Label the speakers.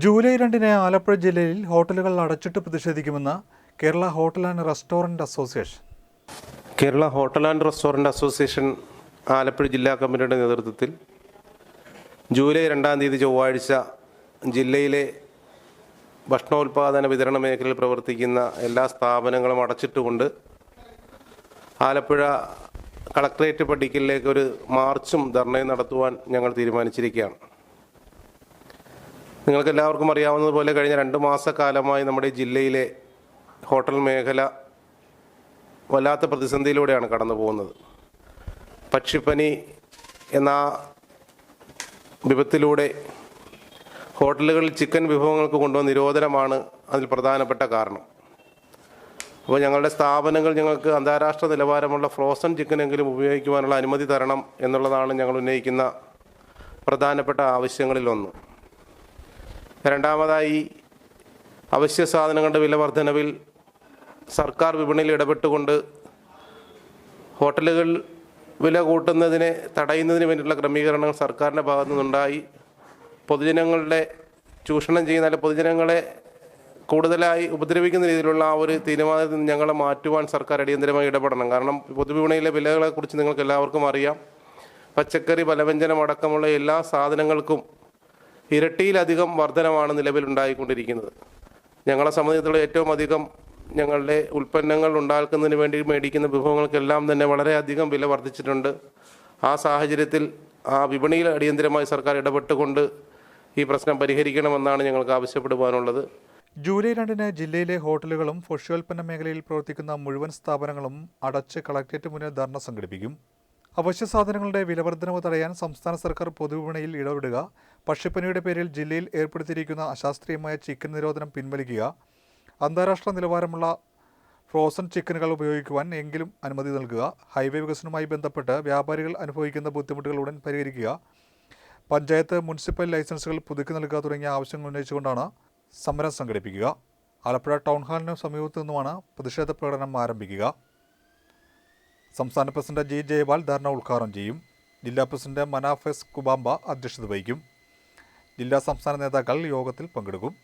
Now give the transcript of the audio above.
Speaker 1: July രണ്ടിന് ആലപ്പുഴ ജില്ലയിൽ ഹോട്ടലുകൾ അടച്ചിട്ട് പ്രതിഷേധിക്കുമെന്ന് Kerala hotel and restaurant association.
Speaker 2: Kerala hotel and restaurant association Alappuzha ജില്ലാ കമ്മിറ്റിയുടെ നേതൃത്വത്തിൽ ജൂലൈ രണ്ടാം തീയതി ചൊവ്വാഴ്ച ജില്ലയിലെ ഭക്ഷണോൽപാദന വിതരണ മേഖലയിൽ പ്രവർത്തിക്കുന്ന എല്ലാ സ്ഥാപനങ്ങളും അടച്ചിട്ടുകൊണ്ട് ആലപ്പുഴ കളക്ട്രേറ്റ് പടിക്കലിലേക്ക് ഒരു മാർച്ചും ധർണയും നടത്തുവാൻ ഞങ്ങൾ തീരുമാനിച്ചിരിക്കുകയാണ്. നിങ്ങൾക്ക് എല്ലാവർക്കും അറിയാവുന്നതുപോലെ കഴിഞ്ഞ രണ്ട് മാസക്കാലമായി നമ്മുടെ ജില്ലയിലെ ഹോട്ടൽ മേഖല വല്ലാത്ത പ്രതിസന്ധിയിലൂടെയാണ് കടന്നു പോകുന്നത്. പക്ഷിപ്പനി എന്ന വിപത്തിലൂടെ ഹോട്ടലുകളിൽ ചിക്കൻ വിഭവങ്ങൾക്ക് കൊണ്ടുവന്ന നിരോധനമാണ് അതിൽ പ്രധാനപ്പെട്ട കാരണം. അപ്പോൾ ഞങ്ങളുടെ സ്ഥാപനങ്ങൾ ഞങ്ങൾക്ക് അന്താരാഷ്ട്ര നിലവാരമുള്ള ഫ്രോസൺ ചിക്കനെങ്കിലും ഉപയോഗിക്കുവാനുള്ള അനുമതി തരണം എന്നുള്ളതാണ് ഞങ്ങൾ ഉന്നയിക്കുന്ന പ്രധാനപ്പെട്ട ആവശ്യങ്ങളിലൊന്ന്. രണ്ടാമതായി അവശ്യ സാധനങ്ങളുടെ വില വർധനവിൽ സർക്കാർ വിപണിയിൽ ഇടപെട്ടുകൊണ്ട് ഹോട്ടലുകൾ വില കൂട്ടുന്നതിനെ തടയുന്നതിന് വേണ്ടിയിട്ടുള്ള ക്രമീകരണങ്ങൾ സർക്കാരിന്റെ ഭാഗത്തു നിന്നുണ്ടായി. പൊതുജനങ്ങളുടെ ചൂഷണം ചെയ്യുന്ന അല്ലെങ്കിൽ പൊതുജനങ്ങളെ കൂടുതലായി ഉപദ്രവിക്കുന്ന രീതിയിലുള്ള ആ ഒരു തീരുമാനത്തിൽ നിന്ന് ഞങ്ങളെ മാറ്റുവാൻ സർക്കാർ അടിയന്തരമായി ഇടപെടണം. കാരണം പൊതുവിപണിയിലെ വിലകളെക്കുറിച്ച് നിങ്ങൾക്ക് എല്ലാവർക്കും അറിയാം. പച്ചക്കറി പലവ്യഞ്ജനം അടക്കമുള്ള എല്ലാ സാധനങ്ങൾക്കും ഇരട്ടിയിലധികം വർധനമാണ് നിലവിലുണ്ടായിക്കൊണ്ടിരിക്കുന്നത് ഞങ്ങളെ സംബന്ധിച്ചിടത്തോളം ഏറ്റവും അധികം ഞങ്ങളുടെ ഉൽപ്പന്നങ്ങൾ ഉണ്ടാക്കുന്നതിന് വേണ്ടി മേടിക്കുന്ന വിഭവങ്ങൾക്കെല്ലാം തന്നെ വളരെയധികം വില വർദ്ധിച്ചിട്ടുണ്ട്. ആ സാഹചര്യത്തിൽ ആ വിപണിയിൽ അടിയന്തരമായി സർക്കാർ ഇടപെട്ടുകൊണ്ട് ഈ പ്രശ്നം പരിഹരിക്കണമെന്നാണ് ഞങ്ങൾക്ക് ആവശ്യപ്പെടുവാനുള്ളത്.
Speaker 1: ജൂലൈ രണ്ടിന് ജില്ലയിലെ ഹോട്ടലുകളും ഭക്ഷ്യോൽപ്പന്ന മേഖലയിൽ പ്രവർത്തിക്കുന്ന മുഴുവൻ സ്ഥാപനങ്ങളും അടച്ച് കളക്ടറേറ്റ് മുന്നിൽ ധർണ സംഘടിപ്പിക്കും. അവശ്യ സാധനങ്ങളുടെ വിലവർദ്ധനവ് തടയാൻ സംസ്ഥാന സർക്കാർ പൊതുവിപണിയിൽ ഇടപെടുക. പക്ഷിപ്പനിയുടെ പേരിൽ ജില്ലയിൽ ഏർപ്പെടുത്തിയിരിക്കുന്ന അശാസ്ത്രീയമായ ചിക്കൻ നിരോധനം പിൻവലിക്കുക. അന്താരാഷ്ട്ര നിലവാരമുള്ള ഫ്രോസൺ ചിക്കനുകൾ ഉപയോഗിക്കുവാൻ എങ്കിലും അനുമതി നൽകുക. ഹൈവേ വികസനവുമായി ബന്ധപ്പെട്ട് വ്യാപാരികൾ അനുഭവിക്കുന്ന ബുദ്ധിമുട്ടുകൾ ഉടൻ പരിഹരിക്കുക. പഞ്ചായത്ത് മുനിസിപ്പൽ ലൈസൻസുകൾ പുതുക്കി നൽകുക തുടങ്ങിയ ആവശ്യങ്ങൾ ഉന്നയിച്ചുകൊണ്ടാണ് സമരം സംഘടിപ്പിക്കുക. ആലപ്പുഴ ടൗൺ ഹാളിന് സമീപത്തു നിന്നുമാണ് പ്രതിഷേധ പ്രകടനം ആരംഭിക്കുക. സംസ്ഥാന പ്രസിഡന്റ് ജി ജയപാൽ ധർണ ഉദ്ഘാടനം ചെയ്യും. ജില്ലാ പ്രസിഡന്റ് മനാഫെസ് കുബാംബ അധ്യക്ഷത വഹിക്കും. ജില്ലാ സംസ്ഥാന നേതാക്കൾ യോഗത്തിൽ പങ്കെടുക്കും.